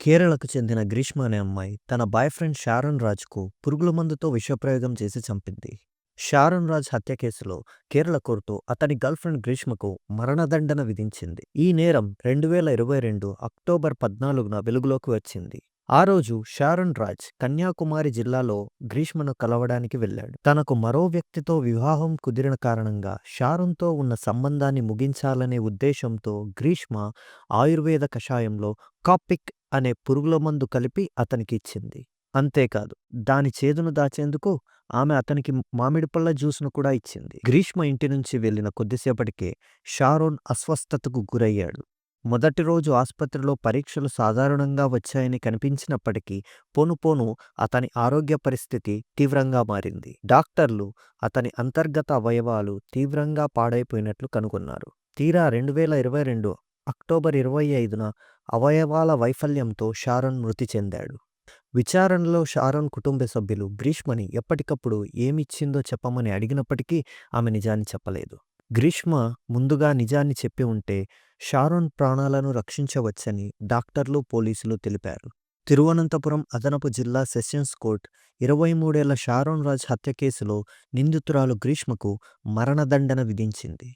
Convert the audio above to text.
కేరళకు చెందిన గ్రీష్మ అనే అమ్మాయి తన బాయ్ ఫ్రెండ్ షారన్ రాజ్కు పురుగుల మందుతో విషప్రయోగం చేసి చంపింది. షారన్ రాజ్ హత్య కేసులో కేరళ కోర్టు అతని గర్ల్ఫ్రెండ్ గ్రీష్మకు మరణదండన విధించింది. ఈ నేరం రెండు వేల ఇరవై రెండు అక్టోబర్ పద్నాలుగున వెలుగులోకి వచ్చింది. ఆ రోజు షారన్ రాజ్ కన్యాకుమారి జిల్లాలో గ్రీష్మను కలవడానికి వెళ్ళాడు. తనకు మరో వ్యక్తితో వివాహం కుదిరిన కారణంగా షారున్తో ఉన్న సంబంధాన్ని ముగించాలనే ఉద్దేశంతో గ్రీష్మ ఆయుర్వేద కషాయంలో కాపిక్ అనే పురుగుల మందు కలిపి అతనికి ఇచ్చింది అంతేకాదు దాని చేదును దాచేందుకు ఆమె అతనికి మామిడి పళ్ళ జ్యూస్ను కూడా ఇచ్చింది. గ్రీష్మ ఇంటి నుంచి వెళ్ళిన కొద్దిసేపటికే షారోన్ అస్వస్థతకు గురయ్యాడు. మొదటి రోజు ఆసుపత్రిలో పరీక్షలు సాధారణంగా వచ్చాయని కనిపించినప్పటికీ పోను పోను అతని ఆరోగ్య పరిస్థితి తీవ్రంగా మారింది. డాక్టర్లు అతని అంతర్గత అవయవాలు తీవ్రంగా పాడైపోయినట్లు కనుగొన్నారు. తీరా రెండు వేల ఇరవై రెండు అక్టోబర్ ఇరవై ఐదున అవయవాల వైఫల్యంతో షారోన్ మృతి చెందాడు. విచారణలో షారోన్ కుటుంబ సభ్యులు గ్రీష్మని ఎప్పటికప్పుడు ఏమిచ్చిందో చెప్పమని అడిగినప్పటికీ ఆమె నిజాన్ని చెప్పలేదు. గ్రీష్మ ముందుగా నిజాన్ని చెప్పి ఉంటే షారోన్ ప్రాణాలను రక్షించవచ్చని డాక్టర్లు పోలీసులు తెలిపారు. తిరువనంతపురం అదనపు జిల్లా సెషన్స్ కోర్ట్ ఇరవై మూడేళ్ళ షారోన్ రాజ్ హత్య కేసులో నిందితురాలు గ్రీష్మకు మరణదండన విధించింది.